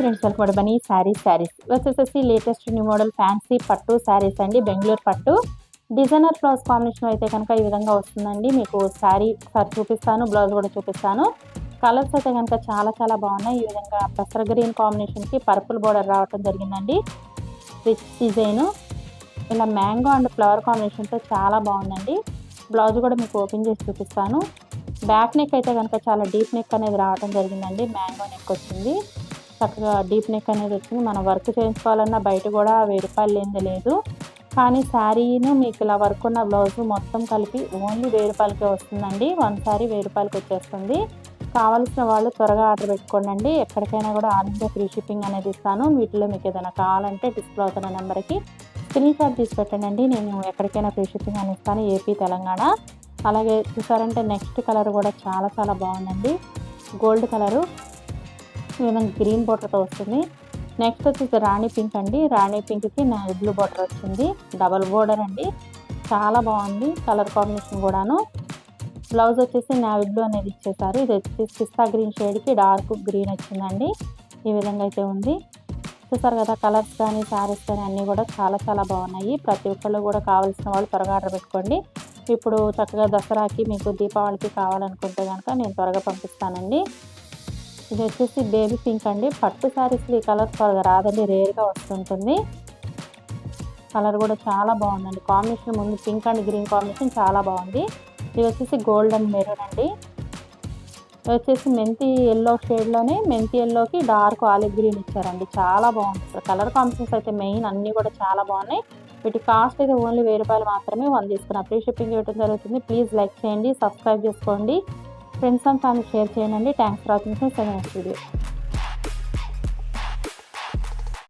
Friends welcome బనీ శారీస్ శారీస్ వచ్చేసేసి latest new model fancy పట్టు శారీస్ అండి బెంగళూరు పట్టు. డిజైనర్ బ్లౌజ్ కాంబినేషన్ అయితే కనుక ఈ విధంగా వస్తుందండి. మీకు శారీ సార్ చూపిస్తాను బ్లౌజ్ కూడా చూపిస్తాను. కలర్స్ అయితే కనుక చాలా చాలా బాగున్నాయి. ఈ విధంగా పెసర గ్రీన్ కాంబినేషన్కి పర్పుల్ బోర్డర్ రావటం జరిగిందండి. రిచ్ డిజైన్ ఇలా మ్యాంగో అండ్ ఫ్లవర్ కాంబినేషన్తో చాలా బాగుందండి. బ్లౌజ్ కూడా మీకు ఓపెన్ చేసి చూపిస్తాను. బ్యాక్ నెక్ అయితే కనుక చాలా డీప్ నెక్ అనేది రావడం జరిగిందండి. మ్యాంగో నెక్ వచ్చింది. చక్కగా డీప్ నెక్ అనేది వచ్చింది మనం వర్క్ చేయించుకోవాలన్నా బయట కూడా వెయ్యి రూపాయలు లేనిది లేదు. కానీ శారీను మీకు ఇలా వర్క్ ఉన్న బ్లౌజ్ మొత్తం కలిపి ఓన్లీ వెయ్యి రూపాయలకే వస్తుందండి. వన్ శారీ వెయ్యి రూపాయలకి వచ్చేస్తుంది. కావాల్సిన వాళ్ళు త్వరగా ఆర్డర్ పెట్టుకోండి ఎక్కడికైనా కూడా ఆల్ ఇండియా ఫ్రీ షిప్పింగ్ అనేది ఇస్తాను. వీటిలో మీకు ఏదైనా కావాలంటే డిస్ప్లే అవుతున్న నెంబర్కి స్క్రీన్ షాట్ తీసి పెట్టండి నేను ఎక్కడికైనా ఫ్రీ షిప్పింగ్ అని ఇస్తాను. ఏపీ తెలంగాణ. అలాగే చూసారంటే నెక్స్ట్ కలర్ కూడా చాలా చాలా బాగుందండి. Gold colour. ఈ గ్రీన్ బోర్డర్తో వస్తుంది. నెక్స్ట్ వచ్చేసి రాణి పింక్ అండి. రాణి పింక్కి నా బ్లూ బోర్డర్ వచ్చింది. డబల్ బోర్డర్ అండి. చాలా బాగుంది కలర్ కాంబినేషన్ కూడాను. బ్లౌజ్ వచ్చేసి నావీ బ్లూ అనేది ఇచ్చేసారు. ఇది వచ్చేసి పిస్తా గ్రీన్ షేడ్కి డార్క్ గ్రీన్ వచ్చిందండి. ఈ విధంగా అయితే ఉంది. చూసారు కదా కలర్స్ కానీ శారీస్ కానీ అన్నీ కూడా చాలా చాలా బాగున్నాయి. ప్రతి ఒక్కళ్ళు కూడా కావాల్సిన వాళ్ళు త్వరగా ఆర్డర్ పెట్టుకోండి. ఇప్పుడు చక్కగా దసరాకి మీకు దీపావళికి కావాలనుకుంటే కనుక నేను త్వరగా పంపిస్తానండి. ఇది వచ్చేసి బేబీ పింక్ అండి. పట్టు శారీస్ ఈ కలర్ త్వరగా రాదండి. రేర్గా వస్తుంటుంది. కలర్ కూడా చాలా బాగుందండి. కాంబినేషన్ ముందు పింక్ అండ్ గ్రీన్ కాంబినేషన్ చాలా బాగుంది. ఇది వచ్చేసి గోల్డ్ అండ్ మెరూన్ అండి. ఇది వచ్చేసి మెంతి ఎల్లో షేడ్లోనే మెంతి ఎల్లోకి డార్క్ ఆలివ్ గ్రీన్ ఇచ్చారండి. చాలా బాగుంది. కలర్ కాంబినేషన్స్ అయితే మెయిన్ అన్నీ కూడా చాలా బాగున్నాయి. వీటి కాస్ట్ అయితే ఓన్లీ వెయ్యి రూపాయలు మాత్రమే. వన్ తీసుకున్నాను ఫ్రీ షిప్పింగ్ ఇవ్వడం జరుగుతుంది. ప్లీజ్ లైక్ చేయండి సబ్స్క్రైబ్ చేసుకోండి. ఫ్రెండ్స్ అండ్ ఫ్యామిలీ షేర్ చేయండి. Thanks for watching seven video